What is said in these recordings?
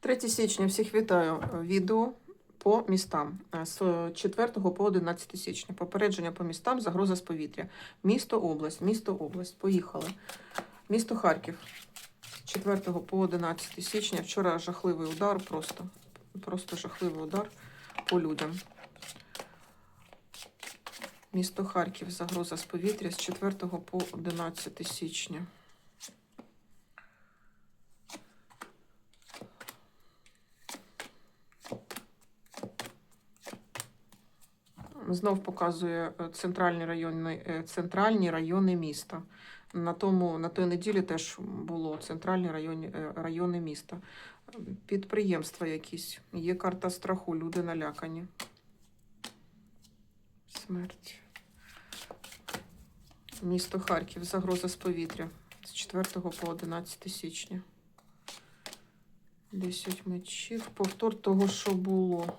3 січня всіх вітаю. Відео по містам Е, з 4 по 11 січня. Попередження по містам, загроза з повітря. Місто область, місто область. Поїхали. Місто Харків. З 4 по 11 січня. Вчора жахливий удар, просто, просто жахливий удар по людям. Місто Харків, загроза з повітря з 4 по 11 січня. Знов показує е, центральні райони, е, центральні райони міста. На, тому, на той неділі теж було центральні райони, е, райони міста. Підприємства якісь. Є карта страху, люди налякані. Смерть. Місто Харків, загроза з повітря з 4 по 11 січня. 10 мечів. Повтор того, що було.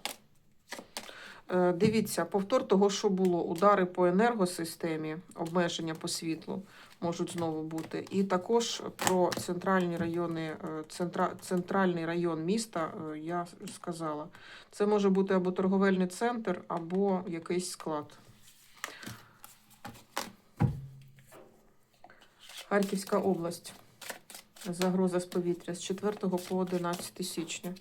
Е, Дивіться, повтор того, що було. Удари по енергосистемі, обмеження по світлу можуть знову бути. І також про центральні райони, е, центра, центральний район міста е, я сказала. Це може бути або торговельний центр, або якийсь склад. Харківська область. Загроза з повітря з 4 по 11 січня.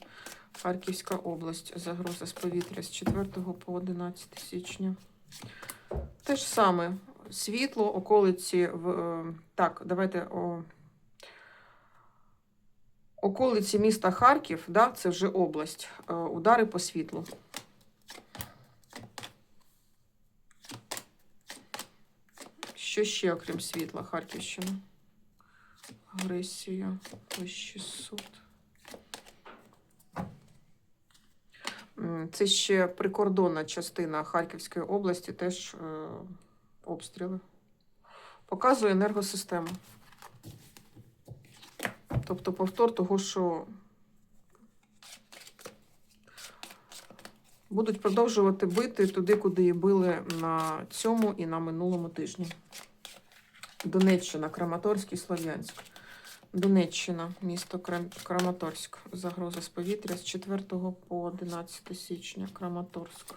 Харківська область. Загроза з повітря з 4 по 11 січня. Те ж саме. Світло, околиці. В, е, так, давайте. О, околиці міста Харків, да, це вже область. Е, удари по світлу. Що ще, окрім світла, Харківщина? Агресія, вищий суд. Це ще прикордонна частина Харківської області, теж е, обстріли. Показує енергосистему. Тобто повтор того, що будуть продовжувати бити туди, куди і били на цьому і на минулому тижні. Донеччина, Краматорськ і Слов'янськ. Донеччина, місто Краматорськ. Загроза з повітря з 4 по 11 січня. Краматорськ.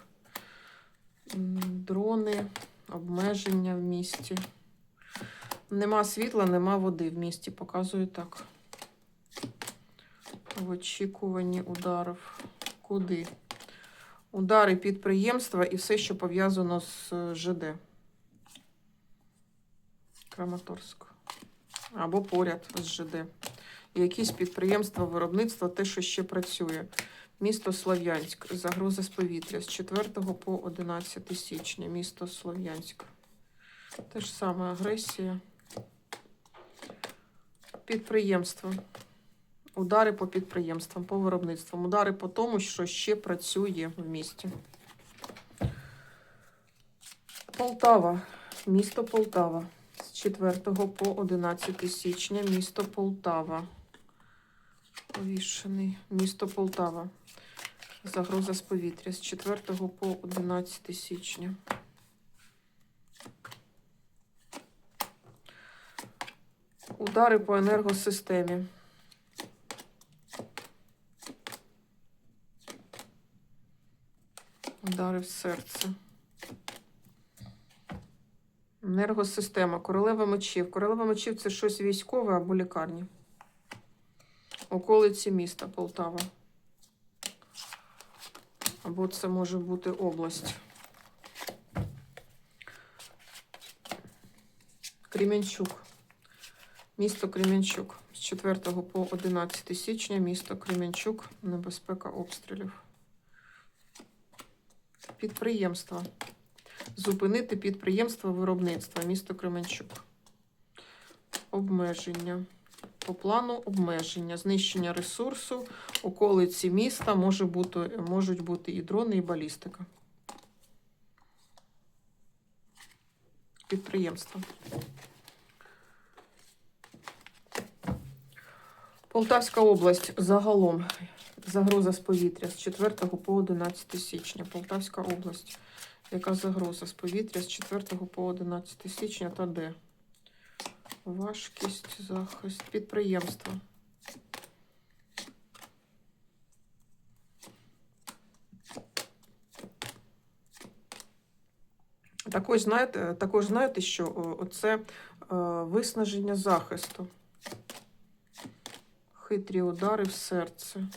Дрони, обмеження в місті. Нема світла, нема води в місті. Показую так. В очікуванні ударів. Куди? Удари підприємства і все, що пов'язано з е, ЖД. Краматорськ. Або поряд з ЖД. Якісь підприємства, виробництва, те, що ще працює. Місто Слов'янськ. Загроза з повітря з 4 по 11 січня. Місто Слов'янськ. Те ж саме агресія. Підприємства. Удари по підприємствам, по виробництвам. Удари по тому, що ще працює в місті. Полтава. Місто Полтава. З 4 по 11 січня. Місто Полтава. Повішений. Місто Полтава. Загроза з повітря. З 4 по 11 січня. Удари по енергосистемі. Удари в серце. Енергосистема. Королева мечів. Королева мечів це щось військове або лікарні. Околиці міста Полтава. Або це може бути область. Кремінчук. Місто Кремінчук. З 4 по 11 січня місто Кремінчук. Небезпека обстрілів. Підприємства. Зупинити підприємство виробництва. Місто Кременчук. Обмеження. По плану обмеження. Знищення ресурсу. Околиці міста може бути, можуть бути і дрони, і балістика. Підприємства. Полтавська область загалом. Загроза з повітря з 4 по 11 січня. Полтавська область. Яка загроза з повітря з 4 по 11 січня та де? Важкість, захист, підприємства. Також знаєте, також знаєте, що е, це е, виснаження захисту, хитрі удари в серце.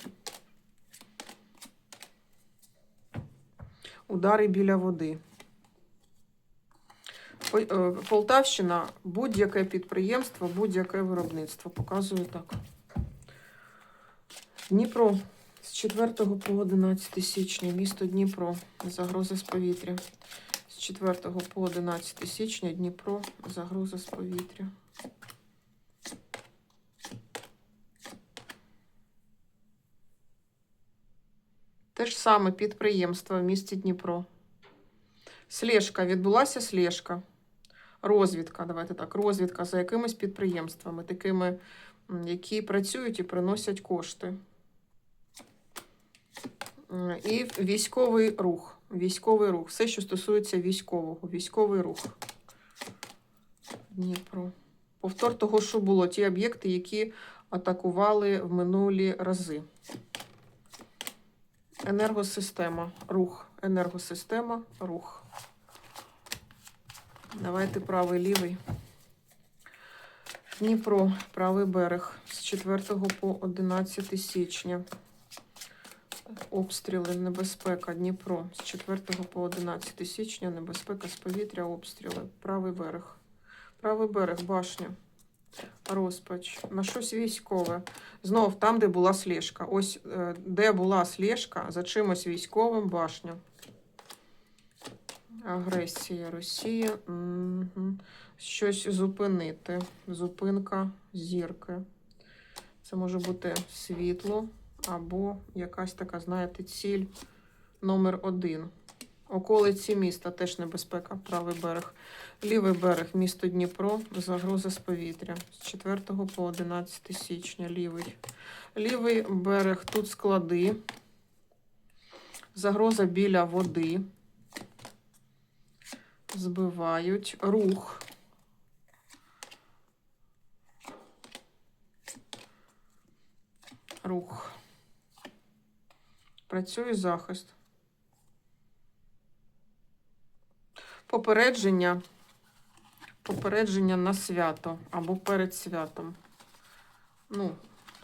Удари біля води. Е, Полтавщина будь-яке підприємство, будь-яке виробництво. Показую так. Дніпро з 4 по 11 січня. Місто Дніпро. Загроза з повітря. З 4 по 11 січня Дніпро. Загроза з повітря. Те ж саме підприємство в місті Дніпро. Слежка. Відбулася слежка. Розвідка. Давайте так. Розвідка за якимись підприємствами, такими, які працюють і приносять кошти. І військовий рух. Військовий рух. Все, що стосується військового. Військовий рух. Дніпро. Повтор того, що було. Ті об'єкти, які атакували в минулі рази. Енергосистема. Рух. Енергосистема. Рух. Давайте правий, лівий. Дніпро, правий берег з 4 по 11 січня. Обстріли, небезпека, Дніпро з 4 по 11 січня, небезпека з повітря, обстріли. Правий берег. Правий берег, башня. Розпач. На щось військове. Знов там, де була слежка. Ось е, де була слежка, за чимось військовим башня. Агресія Росії. Мгм. Щось зупинити. Зупинка зірки. Це може бути світло або якась така, знаєте, ціль номер один. Околиці міста теж небезпека, правий берег. Лівий берег, місто Дніпро, загроза з повітря. З 4 по 11 січня. Лівий. Лівий берег, тут склади. Загроза біля води. Збивають. Рух. Рух. Працює захист. Попередження. Попередження на свято або перед святом. Ну,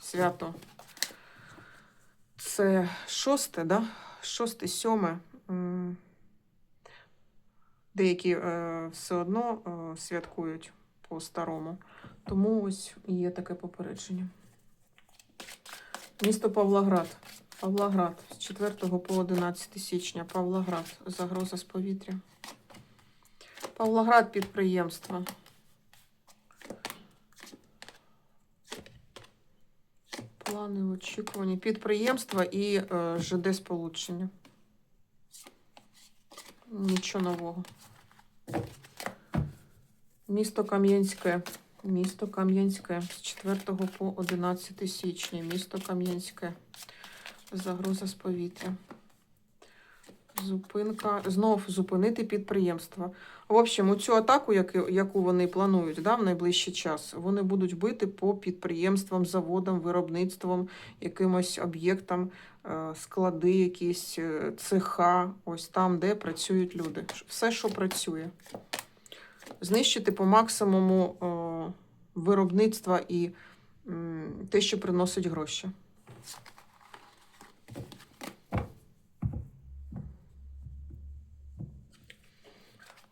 свято. Це шосте, да? Шосте, сьоме. Деякі е, все одно е, святкують по-старому. Тому ось є таке попередження. Місто Павлоград. Павлоград з 4 по 11 січня. Павлоград. Загроза з повітря. Павлоград підприємство. Плани очікувані. Підприємства і е, ЖД сполучення. Нічого нового. Місто Кам'янське. Місто Кам'янське з 4 по 11 січня. Місто Кам'янське. Загроза з повітря. Зупинка. Знов зупинити підприємство. В общем, у цю атаку, яку, вони планують да, в найближчий час, вони будуть бити по підприємствам, заводам, виробництвам, якимось об'єктам, е, склади, якісь е, цеха, ось там, де працюють люди. Все, що працює. Знищити по максимуму е, виробництва і те, що приносить гроші.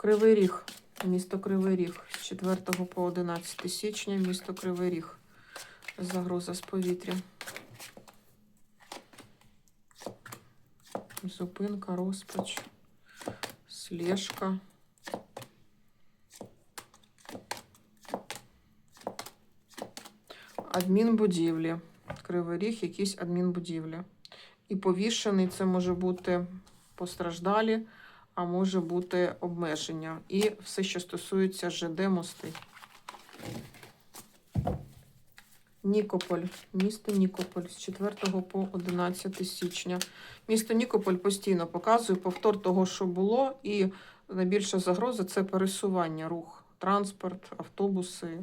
Кривий Ріг. Місто Кривий Ріг. З 4 по 11 січня. Місто Кривий Ріг. Загроза з повітря. Зупинка, розпач. Слежка. Адмінбудівлі. Кривий Ріг, якісь адмінбудівлі. І повішений це може бути постраждалі а може бути обмеження. І все, що стосується ЖД мости. Нікополь, місто Нікополь з 4 по 11 січня. Місто Нікополь постійно показує повтор того, що було, і найбільша загроза це пересування, рух, транспорт, автобуси.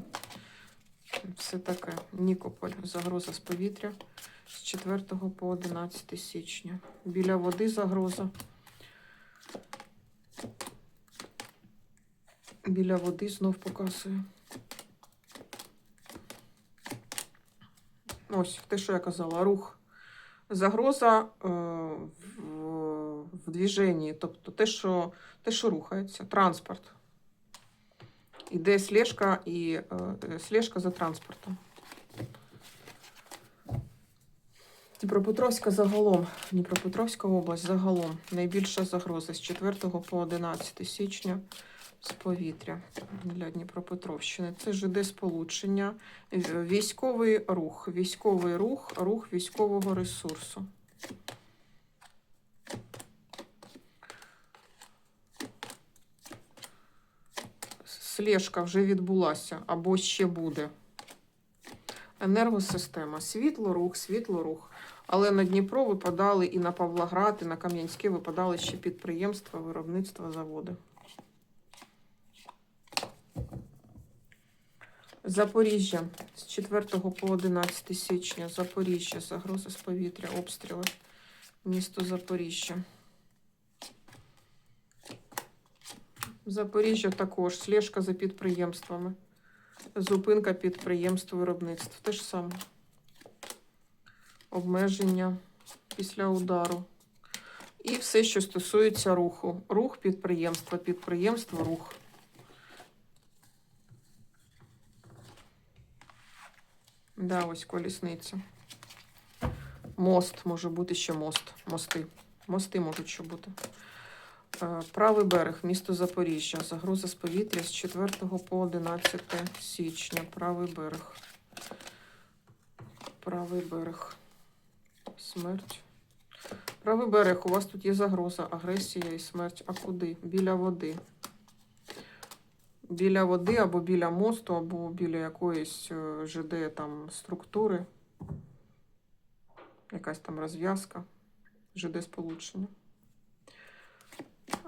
Все таке. Нікополь, загроза з повітря з 4 по 11 січня. Біля води загроза. Біля води знов показує. Ось те, що я казала, рух. Загроза е, в, в движенні, тобто те, що, те, що рухається, транспорт. Іде слежка і е, е, слежка за транспортом. Дніпропетровська загалом, Дніпропетровська область загалом найбільша загроза з 4 по 11 січня з повітря для Дніпропетровщини. Це ЖД сполучення, військовий рух, військовий рух, рух військового ресурсу. Слежка вже відбулася або ще буде. Енергосистема, світлорух, світлорух. Але на Дніпро випадали і на Павлоград, і на Кам'янське випадали ще підприємства, виробництва, заводи. Запоріжжя з 4 по 11 січня. Запоріжжя, загроза з повітря, обстріли. Місто Запоріжжя. Запоріжжя також слежка за підприємствами. Зупинка підприємств виробництв. Те ж саме. Обмеження після удару. І все, що стосується руху. Рух підприємства, підприємство, рух. Да, ось колісниця. Мост може бути ще мост. Мости. Мости можуть ще бути. Е, Правий берег, місто Запоріжжя. Загроза з повітря з 4 по 11 січня. Правий берег. Правий берег. Смерть. Правий берег. У вас тут є загроза, агресія і смерть. А куди? Біля води. Біля води або біля мосту, або біля якоїсь е, ЖД там структури. Якась там розв'язка. ЖД сполучення.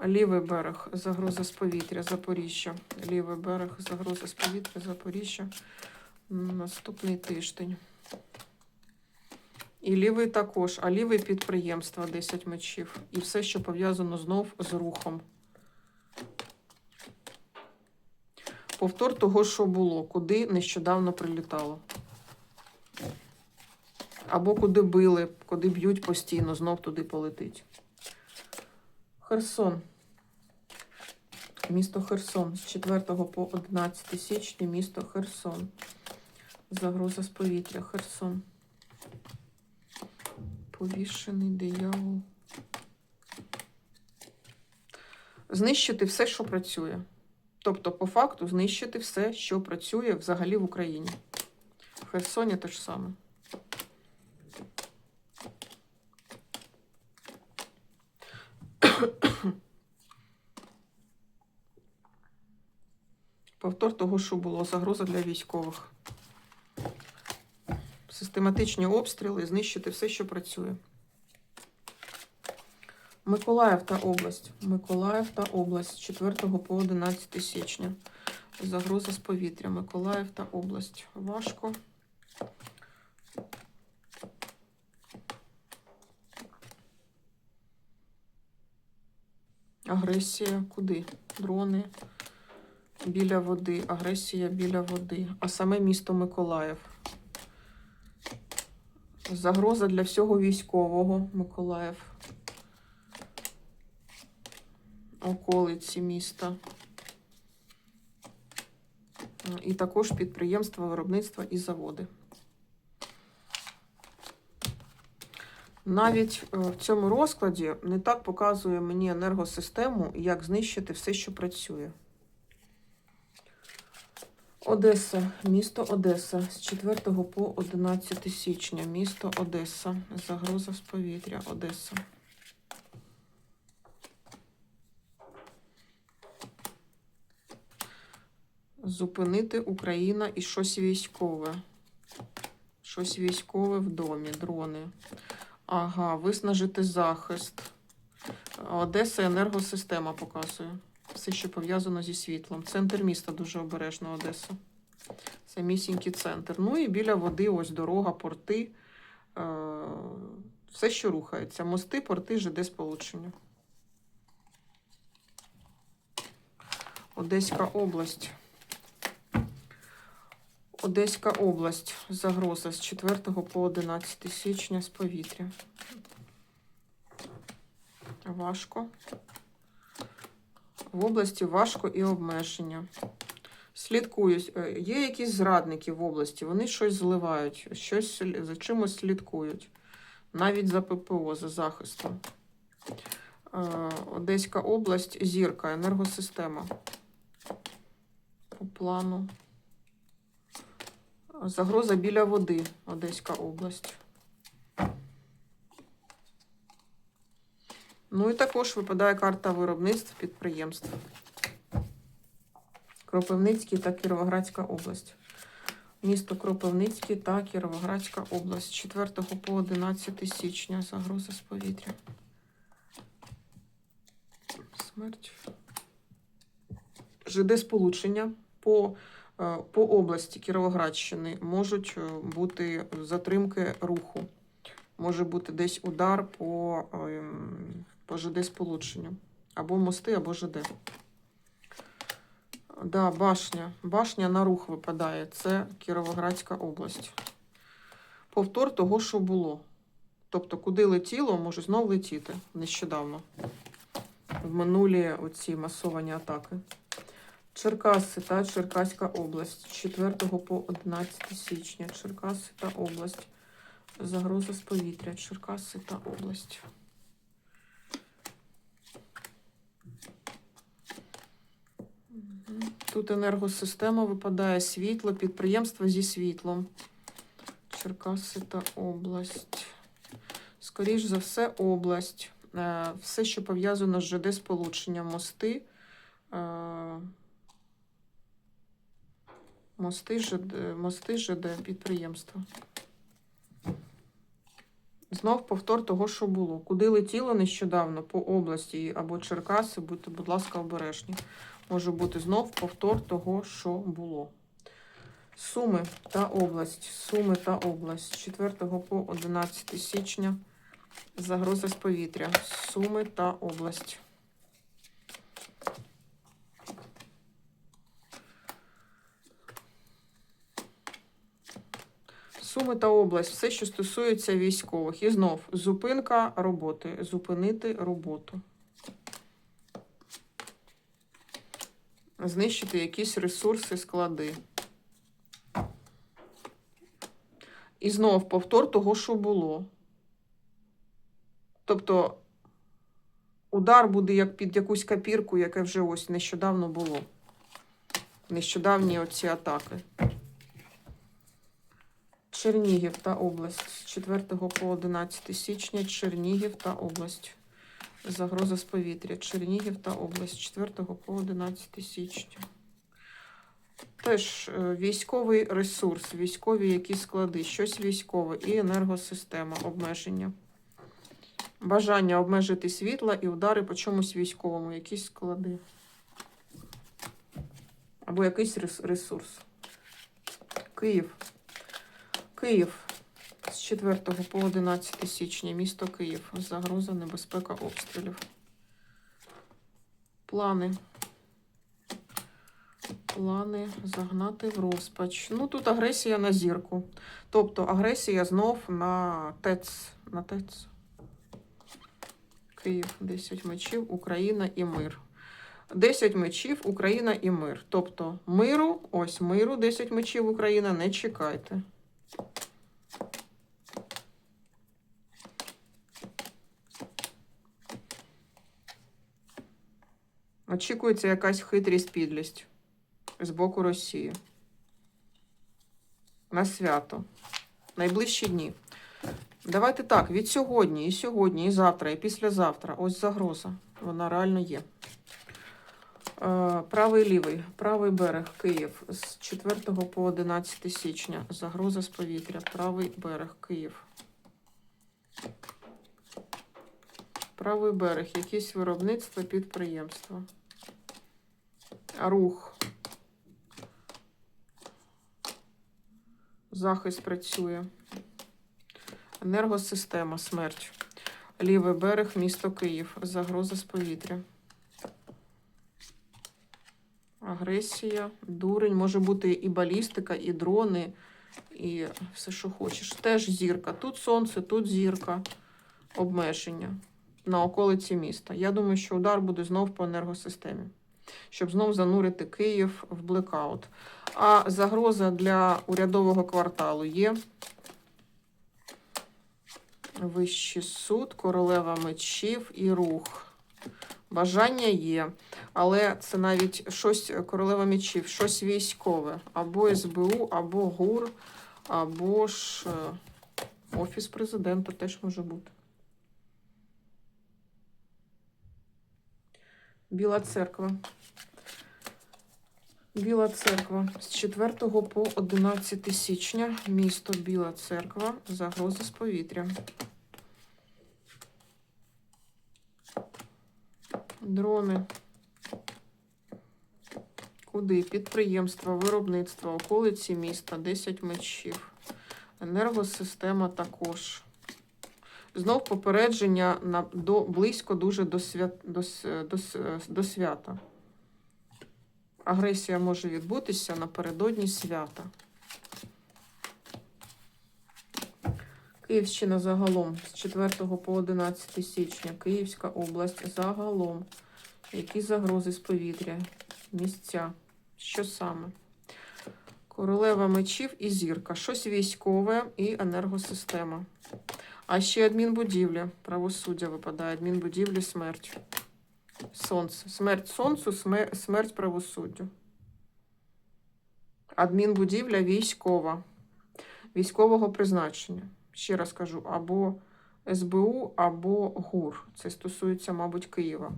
Лівий берег, загроза з повітря, Запоріжжя. Лівий берег, загроза з повітря, Запоріжжя. Наступний тиждень. І лівий також, а лівий підприємства 10 мечів. І все, що пов'язано знов з рухом. Повтор того, що було, куди нещодавно прилітало. Або куди били, куди б'ють постійно, знов туди полетить. Херсон. Місто Херсон з 4 по 11 січня місто Херсон. Загроза з повітря. Херсон. Повішений диявол. Знищити все, що працює. Тобто, по факту, знищити все, що працює взагалі в Україні. В Херсоні те ж саме. Повтор того, що було загроза для військових. Систематичні обстріли, знищити все, що працює. Миколаїв та область. Миколаїв та область з 4 по 11 січня. Загроза з повітря. Миколаїв та область. Важко. Агресія куди? Дрони біля води. Агресія біля води. А саме місто Миколаїв. Загроза для всього військового Миколаїв. Околиці міста. І також підприємства, виробництва і заводи. Навіть е, в цьому розкладі не так показує мені енергосистему, як знищити все, що працює. Одеса, місто Одеса з 4 по 11 січня. Місто Одеса. Загроза з повітря. Одеса. Зупинити Україна і щось військове. Щось військове в домі, дрони. Ага, виснажити захист. Одеса енергосистема показує. Все, що пов'язано зі світлом. Центр міста дуже обережно Одеса. Самісінький центр. Ну і біля води ось дорога, порти. Е, все, що рухається. Мости, порти, ЖД сполучення. Одеська область. Одеська область. Загроза з 4 по 11 січня з повітря. Важко. В області важко і обмеження. Слідкую. Е, Є якісь зрадники в області, вони щось зливають, щось за чимось слідкують. Навіть за ППО, за захистом. Е, Одеська область, зірка, енергосистема. По плану. Загроза біля води, Одеська область. Ну і також випадає карта виробництв підприємств. Кропивницький та Кіровоградська область. Місто Кропивницький та Кіровоградська область. 4 по 11 січня. Загроза з повітря. Смерть. ЖД сполучення по, по області Кіровоградщини можуть е, бути затримки руху. Може бути десь удар по, ем, по ЖД сполученню. Або мости, або ЖД. Да, башня. Башня на рух випадає. Це Кіровоградська область. Повтор того, що було. Тобто, куди летіло, може знов летіти нещодавно. В минулі оці масовані атаки. Черкаси та Черкаська область. з 4 по 11 січня. Черкаси та область. Загроза з повітря. Черкаси та область. Тут енергосистема випадає світло, підприємство зі світлом. Черкаси та область. Скоріш за все, область. Е, Все, що пов'язано з ЖД сполученням, мости. Е, Мости ЖД, мости ЖД підприємства. Знов повтор того, що було. Куди летіло нещодавно по області або Черкаси, будьте, будь ласка, обережні. Може бути знов повтор того, що було. Суми та область. Суми та область. 4 по 11 січня. Загроза з повітря. Суми та область. Суми та область. Все, що стосується військових. І знов зупинка роботи. Зупинити роботу. Знищити якісь ресурси, склади. І знов повтор того, що було. Тобто удар буде як під якусь копірку, яке вже ось нещодавно було. Нещодавні оці атаки. Чернігів та область. З 4 по 11 січня Чернігів та область. Загроза з повітря. Чернігів та область. З 4 по 11 січня. Теж е, військовий ресурс, військові якісь склади, щось військове і енергосистема, обмеження. Бажання обмежити світла і удари по чомусь військовому, якісь склади. Або якийсь ресурс. Київ. Київ з 4 по 11 січня. Місто Київ. Загроза, небезпека обстрілів. Плани. Плани загнати в розпач. Ну, тут агресія на зірку. Тобто агресія знов на ТЕЦ. На ТЕЦ. Київ, 10 мечів, Україна і мир. 10 мечів, Україна і мир. Тобто миру, ось миру, 10 мечів, Україна, не чекайте. Очікується якась хитрість, підлість з боку Росії. На свято. Найближчі дні. Давайте так, від сьогодні, і сьогодні, і завтра, і післязавтра. Ось загроза. Вона реально є. Е, Правий лівий, правий берег, Київ з 4 по 11 січня. Загроза з повітря. Правий берег, Київ. Правий берег, якісь виробництва, підприємства. Рух. Захист працює. Енергосистема, смерть. Лівий берег, місто Київ. Загроза з повітря. Агресія, дурень, може бути і балістика, і дрони, і все, що хочеш. Теж зірка. Тут сонце, тут зірка, обмеження на околиці міста. Я думаю, що удар буде знов по енергосистемі, щоб знов занурити Київ в блекаут. А загроза для урядового кварталу є. Вищий суд, королева мечів і рух. Бажання є, але це навіть щось королева мечів, щось військове. Або СБУ, або ГУР, або ж е, Офіс президента теж може бути. Біла церква. Біла церква з 4 по 11 січня. Місто Біла церква. Загроза з повітря. Дрони. Куди? Підприємства, виробництво, околиці міста, 10 мечів. Енергосистема також. Знов попередження на, до, близько дуже до, свят, до, до, до свята. Агресія може відбутися напередодні свята. Київщина загалом з 4 по 11 січня. Київська область загалом. Які загрози з повітря? Місця. Що саме? Королева мечів і зірка. Щось військове і енергосистема. А ще адмінбудівля. Правосуддя випадає. Адмінбудівлі смерть. Сонце. Смерть сонцю, смерть правосуддю. Адмінбудівля військова. Військового призначення. Ще раз кажу, або СБУ, або ГУР. Це стосується, мабуть, Києва.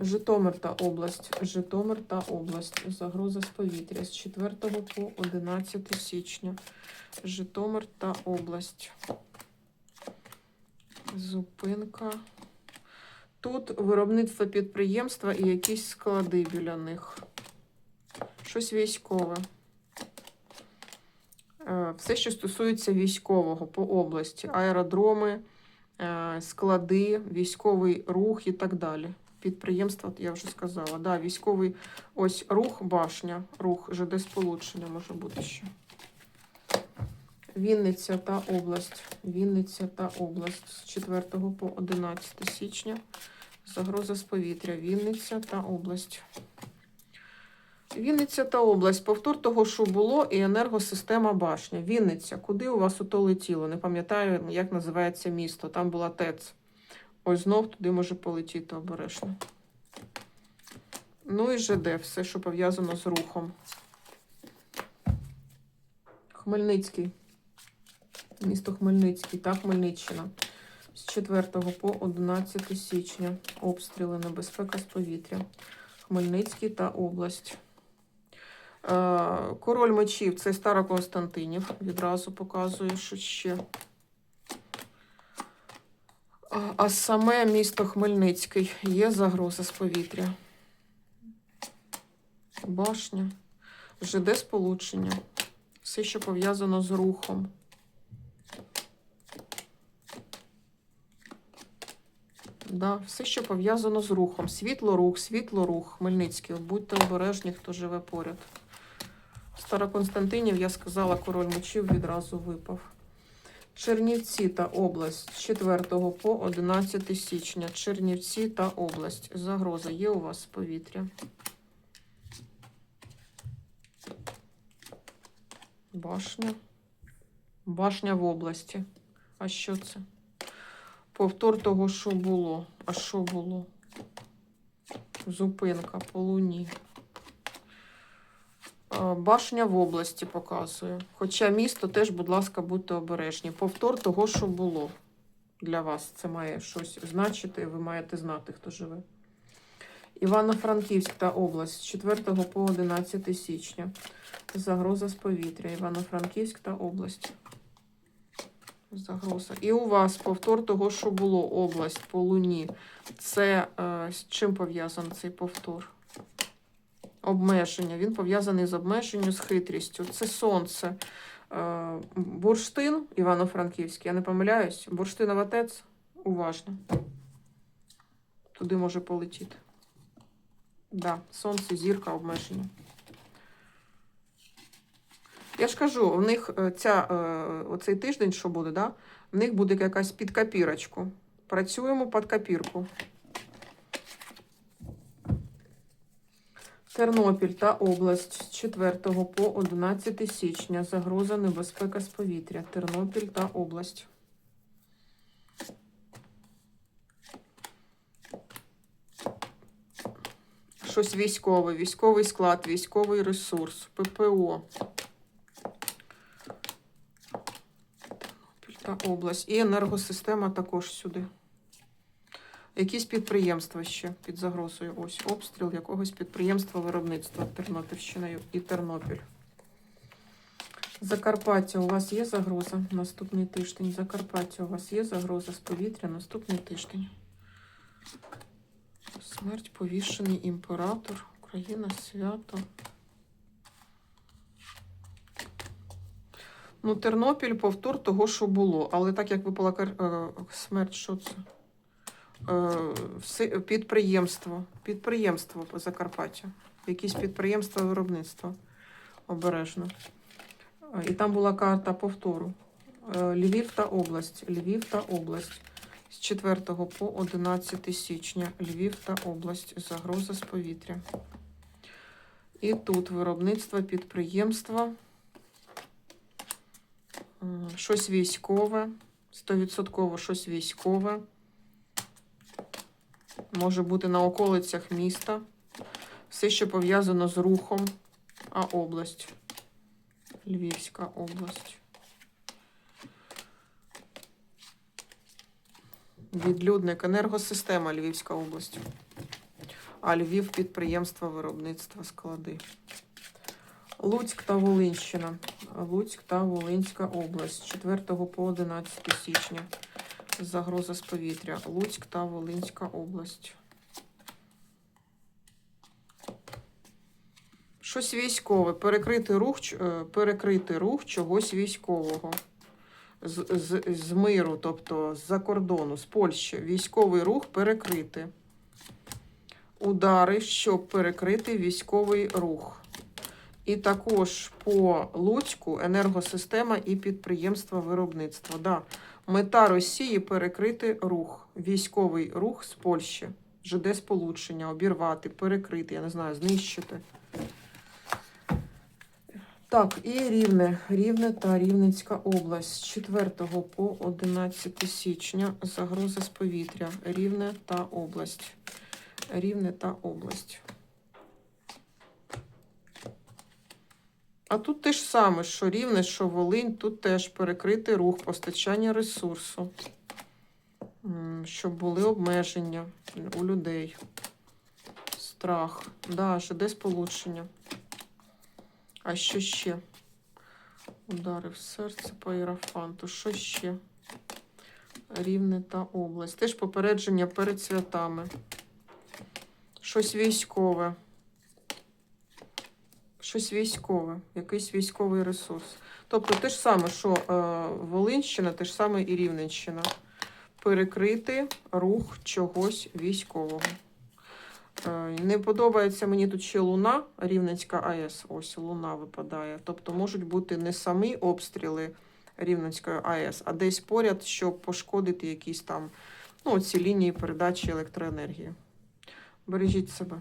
Житомир та область. Житомир та область. Загроза з повітря з 4 по 11 січня. Житомир та область. Зупинка. Тут виробництво підприємства і якісь склади біля них. Щось військове. Е, Все, що стосується військового по області, аеродроми, е, склади, військовий рух і так далі. Підприємства, я вже сказала. Да, військовий ось рух, башня, рух, ЖД сполучення може бути ще. Вінниця та область. Вінниця та область з 4 по 11 січня. Загроза з повітря. Вінниця та область. Вінниця та область. Повтор того, що було, і енергосистема башня. Вінниця. Куди у вас ото летіло? Не пам'ятаю, як називається місто. Там була ТЕЦ. Ось знов туди може полетіти обережно. Ну і ЖД, все, що пов'язано з рухом. Хмельницький. Місто Хмельницький та Хмельниччина. З 4 по 11 січня. Обстріли, небезпека з повітря. Хмельницький та область. Е, Король мечів це Староконстантинів. Відразу показую, що ще. А, саме місто Хмельницький є загроза з повітря. Башня, ЖД сполучення. Все, що пов'язано з рухом. Да, все, що пов'язано з рухом. Світло-рух, світло-рух. Хмельницький. Будьте обережні, хто живе поряд. Староконстантинів, я сказала, король мечів відразу випав. Чернівці та область з 4 по 11 січня. Чернівці та область. Загроза є у вас з повітря. Башня. Башня в області. А що це? Повтор того, що було. А що було? Зупинка по луні. Е, Башня в області показує. Хоча місто теж, будь ласка, будьте обережні. Повтор того, що було для вас. Це має щось значити, ви маєте знати, хто живе. Івано-Франківськ та область з 4 по 11 січня. Загроза з повітря. Івано-Франківськ та область. Загроза. І у вас повтор того, що було область по луні. Це е, з чим пов'язаний цей повтор? Обмеження. Він пов'язаний з обмеженням, з хитрістю. Це сонце. Е, бурштин Івано-Франківський, я не помиляюсь. Бурштинова ТЕЦ. Уважно. Туди може полетіти. Да, сонце, зірка, обмеження. Я ж кажу, в них е, ця, е, оцей тиждень, що буде, да? в них буде якась під копірочку. Працюємо під копірку. Тернопіль та область з 4 по 11 січня. Загроза небезпека з повітря. Тернопіль та область. Щось військове, військовий склад, військовий ресурс, ППО. Тернопіль та область. І енергосистема також сюди. Якісь підприємства ще під загрозою. Ось обстріл якогось підприємства виробництва Тернопільщиною і Тернопіль. Закарпаття у вас є загроза наступний тиждень. Закарпаття у вас є загроза з повітря наступний тиждень. Смерть повішений імператор. Україна свято. Ну, Тернопіль повтор того, що було. Але так як випала е, смерть, що це? Е, підприємство. Підприємство по Закарпаттю. Якісь підприємства виробництва. Обережно. Е, І там була карта повтору. Е, Львів та область. Львів та область. З 4 по 11 січня. Львів та область. Загроза з повітря. І тут виробництво підприємства. Щось військове. 100% щось військове. Може бути на околицях міста. Все, що пов'язано з рухом. А область. Львівська область. Відлюдник, енергосистема Львівська область. А Львів підприємства, виробництва, склади. Луцьк та Волинщина. Луцьк та Волинська область. 4 по 11 січня. Загроза з повітря. Луцьк та Волинська область. Щось військове. Перекрити рух, е, перекрити рух чогось військового. З, з, з миру, тобто з-за кордону, з Польщі. Військовий рух перекрити. Удари, щоб перекрити військовий рух. І також по Луцьку енергосистема і підприємства виробництва. Да. Мета Росії перекрити рух, військовий рух з Польщі. ЖД сполучення, обірвати, перекрити, я не знаю, знищити. Так, і Рівне. Рівне та Рівненська область з 4 по 11 січня. Загроза з повітря. Рівне та область. Рівне та область. А тут те ж саме, що Рівне, що Волинь, тут теж перекритий рух постачання ресурсу, щоб були обмеження у людей. Страх. Да, ЖД сполучення. А що ще? Удари в серце по іерофанту. Що ще? Рівне та область. Теж попередження перед святами. Щось військове. Щось військове, якийсь військовий ресурс. Тобто те ж саме, що е, Волинщина, те ж саме і Рівненщина. Перекрити рух чогось військового. Е, не подобається мені тут ще Луна, Рівненська АЕС. Ось Луна випадає. Тобто можуть бути не самі обстріли Рівненської АЕС, а десь поряд, щоб пошкодити якісь там ну, ці лінії передачі електроенергії. Бережіть себе.